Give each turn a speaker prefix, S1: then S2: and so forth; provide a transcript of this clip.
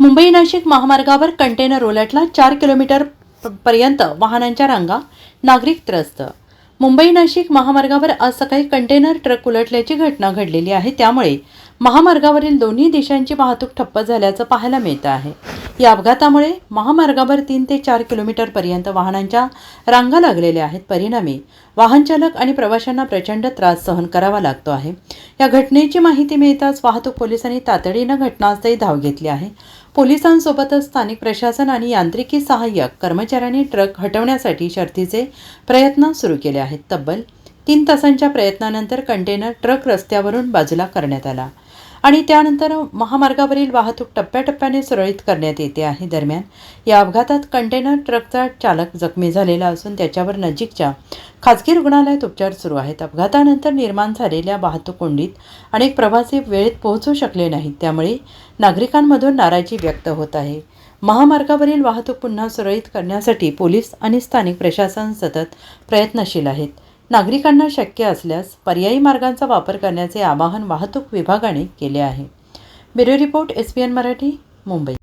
S1: मुंबई नाशिक महामार्गावर कंटेनर उलटला चार किलोमीटर पर्यंत वाहनांच्या रांगा नागरिक त्रस्त. मुंबई नाशिक महामार्गावर आज सकाळी कंटेनर ट्रक उलटल्याची घटना घडलेली आहे. त्यामुळे महामार्गावरील दोन्ही दिशांची वाहतूक ठप्प झाल्याचं पाहायला मिळतं आहे. या अपघातामुळे महामार्गावर तीन ते चार किलोमीटरपर्यंत वाहनांच्या रांगा लागलेल्या आहेत. परिणामी वाहनचालक आणि प्रवाशांना प्रचंड त्रास सहन करावा लागतो आहे. या घटनेची माहिती मिळताच वाहतूक पोलिसांनी तातडीनं घटनास्थळी धाव घेतली आहे. पोलिसांसोबतच स्थानिक प्रशासन आणि यांत्रिकी सहाय्यक कर्मचाऱ्यांनी ट्रक हटवण्यासाठी शर्थीचे प्रयत्न सुरू केले आहेत. तब्बल तीन तासांच्या प्रयत्नानंतर कंटेनर ट्रक रस्त्यावरून बाजूला करण्यात आला आणि त्यानंतर महामार्गावरील वाहतूक टप्प्याटप्प्याने सुरळीत करण्यात येते आहे. दरम्यान या अपघातात कंटेनर ट्रकचा चालक जखमी झालेला असून त्याच्यावर नजीकच्या खाजगी रुग्णालयात उपचार सुरू आहेत. अपघातानंतर निर्माण झालेल्या वाहतूक कोंडीत अनेक प्रवासी वेळेत पोहोचू शकले नाहीत. त्यामुळे नागरिकांमधून नाराजी व्यक्त होत आहे. महामार्गावरील वाहतूक पुन्हा सुरळीत करण्यासाठी पोलीस आणि स्थानिक प्रशासन सतत प्रयत्नशील आहेत. नागरिकांना शक्य असल्यास पर्यायी मार्गांचा वापर करण्याचे आवाहन वाहतूक विभागाने केले आहे. Bureau report S P N Marathi Mumbai.